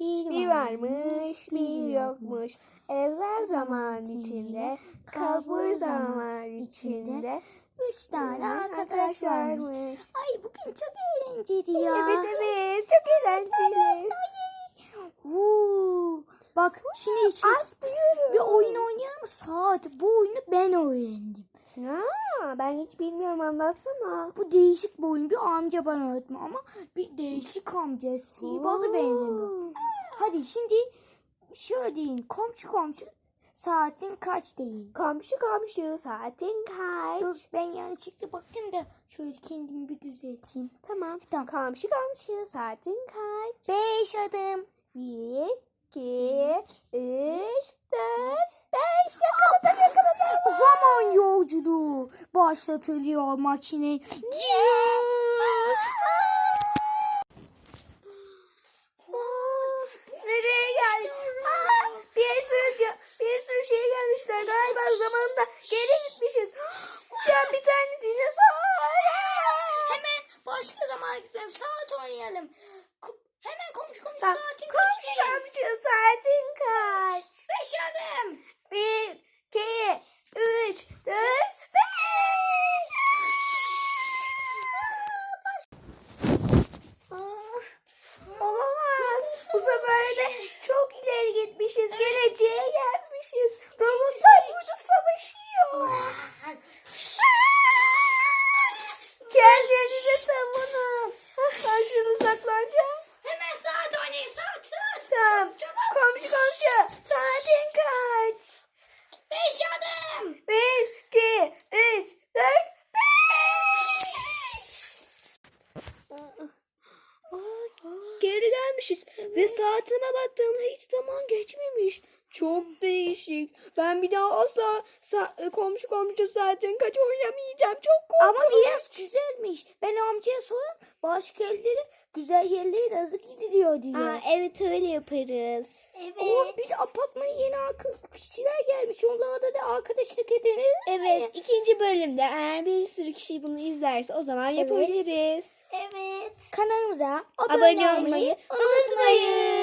Bir, Bir varmış, bir yokmuş. Evvel zaman içinde, kabur zaman içinde. Üç tane arkadaş varmış. Ay bugün çok eğlenceli ya. Evet evet, çok eğlenceli. Huu. Bak şimdi Atlıyorum. bir oyun oynayalım? Saat. Bu oyunu ben öğrendim. Aa, ben hiç bilmiyorum anlatsana. Bu değişik bir oyun. Bir amca bana öğretti ama bir değişik amca. Sihirbazı benzemiyor. Hadi şimdi şöyle deyin. Komşu komşu saatin kaç deyin. Komşu komşu saatin kaç? Dur ben yanlışlıkla baktım da şöyle kendimi bir düzelteyim. Tamam. Tamam. Komşu komşu saatin kaç? Beş adım. Bir, iki, üç, dört, beş. Yakaladım yakaladım. Zaman yolculuğu başlatılıyor makine. Nereye geldik? Aa, bir sürü ca- bir sürü şey gelmişler. Galiba zamanında geri gitmişiz. Uçan bir tane dinozor. Hemen başka zaman gidelim. Saat oynayalım. Hemen komşu komşu Bak, saatin kaç komşu komşu saatin kaç? Beş adım. Bir, iki, üç, dört, beş. Aa, Olamaz. Bu sefer de çok ileri gitmişiz. Geleceğe gelmişiz. Robotlar burada savaşıyor. Kendinize savunun. Şunu saklanacağım. Hemen saat oynayın. Saat saat. Tamam. Komşu komşu. Saatin kaç? Beş adım. Bir, iki, üç, dört, beş. Geri gelmişiz ve saatime baktığımda hiç zaman geçmemiş. Çok değişik. Ben bir daha asla sa- komşu komşu saatin kaç oynamayacağım. Çok korkunç. Ama biraz güzelmiş. Ben amcaya sorayım. Başka yerlere güzel yerlere nasıl gidiliyor diye. Aa, evet öyle yaparız. Ama bir de apartmana yeni kişiler gelmiş. Onlara da arkadaşlık edelim. Evet ikinci bölümde eğer bir sürü kişi bunu izlerse o zaman yapabiliriz. Evet. Evet. Kanalımıza abone, abone olmayı unutmayın.